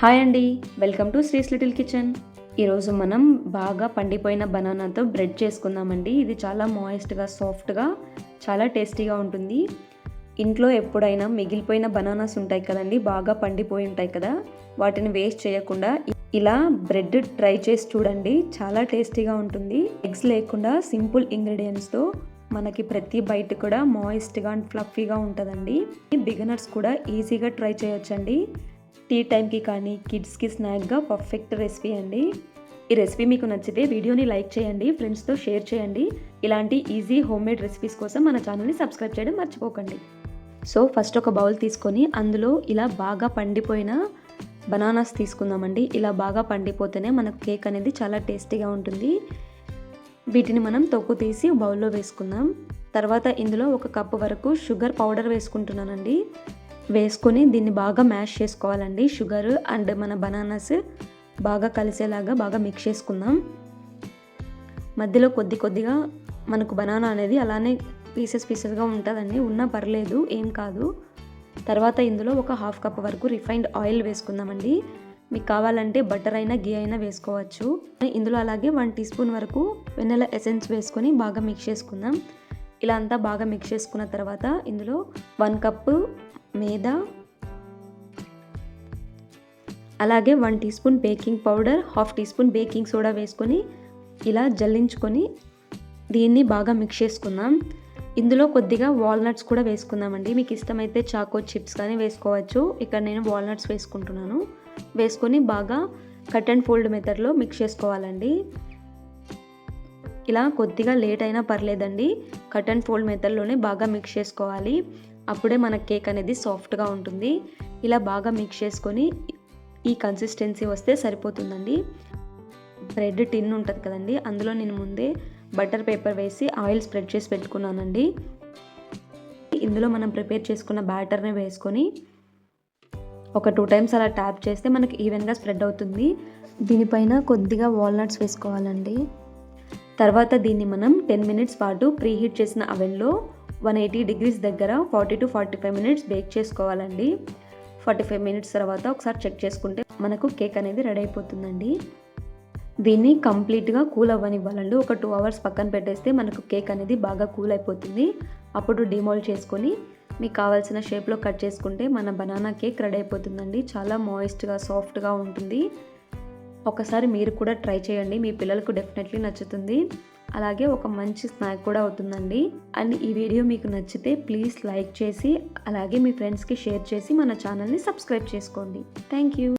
Hi అండి. Welcome to Sri's little kitchen. ఈరోజు మనం బాగా పండిపోయిన బనానాతో బ్రెడ్ చేసుకుందామండి. ఇది చాలా మాయిస్ట్గా సాఫ్ట్గా చాలా టేస్టీగా ఉంటుంది. ఇంట్లో ఎప్పుడైనా మిగిలిపోయిన బనానాస్ ఉంటాయి కదండి బాగా పండిపోయి ఉంటాయి కదా వాటిని వేస్ట్ చేయకుండా ఇలా బ్రెడ్ ట్రై చేసి చూడండి. చాలా టేస్టీగా ఉంటుంది. ఎగ్స్ లేకుండా సింపుల్ ఇంగ్రీడియంట్స్తో మనకి ప్రతి బయట కూడా మాయిస్ట్గా అండ్ ఫ్లఫీగా ఉంటుందండి. బిగినర్స్ కూడా ఈజీగా ట్రై చేయొచ్చండి. టీ టైంకి కానీ కిడ్స్కి స్నాక్గా పర్ఫెక్ట్ రెసిపీ అండి. ఈ రెసిపీ మీకు నచ్చితే వీడియోని లైక్ చేయండి ఫ్రెండ్స్తో షేర్ చేయండి. ఇలాంటి ఈజీ హోమ్ మేడ్ రెసిపీస్ కోసం మన ఛానల్ని సబ్స్క్రైబ్ చేయడం మర్చిపోకండి. సో ఫస్ట్ ఒక బౌల్ తీసుకొని అందులో ఇలా బాగా పండిపోయిన బనానాస్ తీసుకుందామండి. ఇలా బాగా పండిపోతేనే మనకు కేక్ అనేది చాలా టేస్టీగా ఉంటుంది. వీటిని మనం తొక్కు తీసి బౌల్లో వేసుకుందాం. తర్వాత ఇందులో ఒక కప్పు వరకు షుగర్ పౌడర్ వేసుకుంటున్నానండి. వేసుకొని దీన్ని బాగా మ్యాష్ చేసుకోవాలండి. షుగర్ అండ్ మన బనానాస్ బాగా కలిసేలాగా బాగా మిక్స్ చేసుకుందాం. మధ్యలో కొద్ది కొద్దిగా మనకు బనానా అనేది అలానే పీసెస్ పీసెస్గా ఉంటుందండి. ఉన్నా పర్లేదు ఏం కాదు. తర్వాత ఇందులో ఒక హాఫ్ కప్ వరకు రిఫైన్డ్ ఆయిల్ వేసుకుందామండి. మీకు కావాలంటే బటర్ అయినా గీ అయినా వేసుకోవచ్చు. ఇందులో అలాగే వన్ టీ స్పూన్ వరకు వెన్నెల ఎసెన్స్ వేసుకొని బాగా మిక్స్ చేసుకుందాం. ఇలా అంతా బాగా మిక్స్ చేసుకున్న తర్వాత ఇందులో వన్ కప్పు మేదా అలాగే one teaspoon baking powder half teaspoon baking soda వేసుకొని ఇలా జల్లించుకొని దీన్ని బాగా మిక్స్ చేసుకుందాం. ఇందులో కొద్దిగా వాల్నట్స్ కూడా వేసుకుందామండి. మీకు ఇష్టమైతే చాకో చిప్స్ కానీ వేసుకోవచ్చు. ఇక్కడ నేను వాల్నట్స్ వేసుకుంటున్నాను. వేసుకొని బాగా కట్ అండ్ ఫోల్డ్ మెథడ్లో మిక్స్ చేసుకోవాలండి. ఇలా కొద్దిగా లేట్ అయినా పర్లేదండి. కట్ అండ్ ఫోల్డ్ మెథడ్లోనే బాగా మిక్స్ చేసుకోవాలి. అప్పుడే మన కేక్ అనేది సాఫ్ట్గా ఉంటుంది. ఇలా బాగా మిక్స్ చేసుకొని ఈ కన్సిస్టెన్సీ వస్తే సరిపోతుందండి. బ్రెడ్ టిన్ ఉంటుంది కదండి. అందులో నేను ముందే బటర్ పేపర్ వేసి ఆయిల్ స్ప్రెడ్ చేసి పెట్టుకున్నానండి. ఇందులో మనం ప్రిపేర్ చేసుకున్న బ్యాటర్ని వేసుకొని ఒక టూ టైమ్స్ అలా ట్యాప్ చేస్తే మనకి ఈవెన్గా స్ప్రెడ్ అవుతుంది. దీనిపైన కొద్దిగా వాల్నట్స్ వేసుకోవాలండి. తర్వాత దీన్ని మనం టెన్ మినిట్స్ పాటు ప్రీ హీట్ చేసిన అవెన్లో వన్ ఎయిటీ డిగ్రీస్ దగ్గర forty to forty five minutes bake చేసుకోవాలండి. ఫార్టీ ఫైవ్ మినిట్స్ తర్వాత ఒకసారి చెక్ చేసుకుంటే మనకు కేక్ అనేది రెడీ అయిపోతుందండి. దీన్ని కంప్లీట్గా కూల్ అవ్వనివ్వాలండి. ఒక టూ అవర్స్ పక్కన పెట్టేస్తే మనకు కేక్ అనేది బాగా కూల్ అయిపోతుంది. అప్పుడు డిమోల్డ్ చేసుకొని మీకు కావాల్సిన షేప్లో కట్ చేసుకుంటే మన బనానా కేక్ రెడీ అయిపోతుందండి. చాలా మాయిస్ట్గా సాఫ్ట్గా ఉంటుంది. ఒకసారి మీరు కూడా ట్రై చేయండి. మీ పిల్లలకు డెఫినెట్లీ నచ్చుతుంది. అలాగే ఒక మంచి స్నాక్ కూడా అవుతుందండి. అండ్ ఈ వీడియో మీకు నచ్చితే ప్లీజ్ లైక్ చేసి అలాగే మీ ఫ్రెండ్స్కి షేర్ చేసి మన ఛానల్ని సబ్స్క్రైబ్ చేసుకోండి. Thank you.